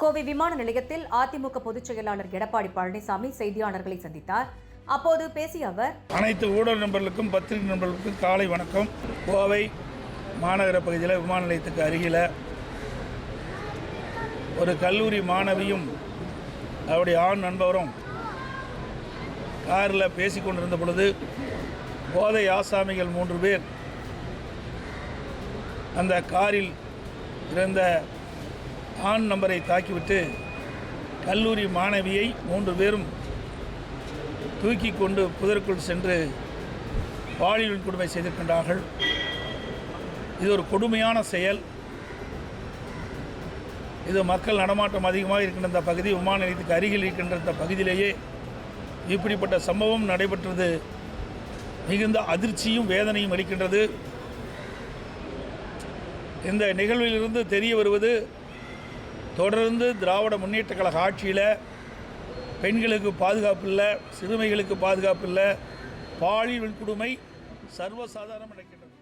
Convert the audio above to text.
கோவை விமான நிலையத்தில் அதிமுக பொதுச் செயலாளர் எடப்பாடி பழனிசாமி செய்தியாளர்களை சந்தித்தார். அப்போது பேசிய அவர் அனைத்து ஊடக நண்பர்களுக்கும் பத்திரிகை நண்பர்களுக்கும் காலை வணக்கம். கோவை மாநகர பகுதியில் விமான நிலையத்துக்கு அருகில் ஒரு கல்லூரி மாணவியும் அவருடைய ஆண் நண்பரும் காரில் பேசி கொண்டிருந்த பொழுது போதை ஆசாமிகள் மூன்று பேர் அந்த காரில் இருந்த ஆண் நம்பரை தாக்கிவிட்டு கல்லூரி மாணவியை மூன்று பேரும் தூக்கி கொண்டு புதற்குள் சென்று பாலியல் கொடுமை செய்திருக்கின்றார்கள். இது ஒரு கொடுமையான செயல். இது மக்கள் நடமாட்டம் அதிகமாக இருக்கின்ற இந்த பகுதி விமான நிலையத்துக்கு அருகில் இருக்கின்ற இந்த பகுதியிலேயே இப்படிப்பட்ட சம்பவம் நடைபெற்றது. மிகுந்த அதிர்ச்சியும் வேதனையும் அளிக்கின்றது. இந்த நிகழ்விலிருந்து தெரிய வருவது தொடர்ந்து திராவிட முன்னேற்ற கழக ஆட்சியில் பெண்களுக்கு பாதுகாப்பு இல்லை சிறுமிகளுக்கு பாதுகாப்பு இல்லை பாலியல் கொடுமை சர்வசாதாரணம் நடக்கின்றது.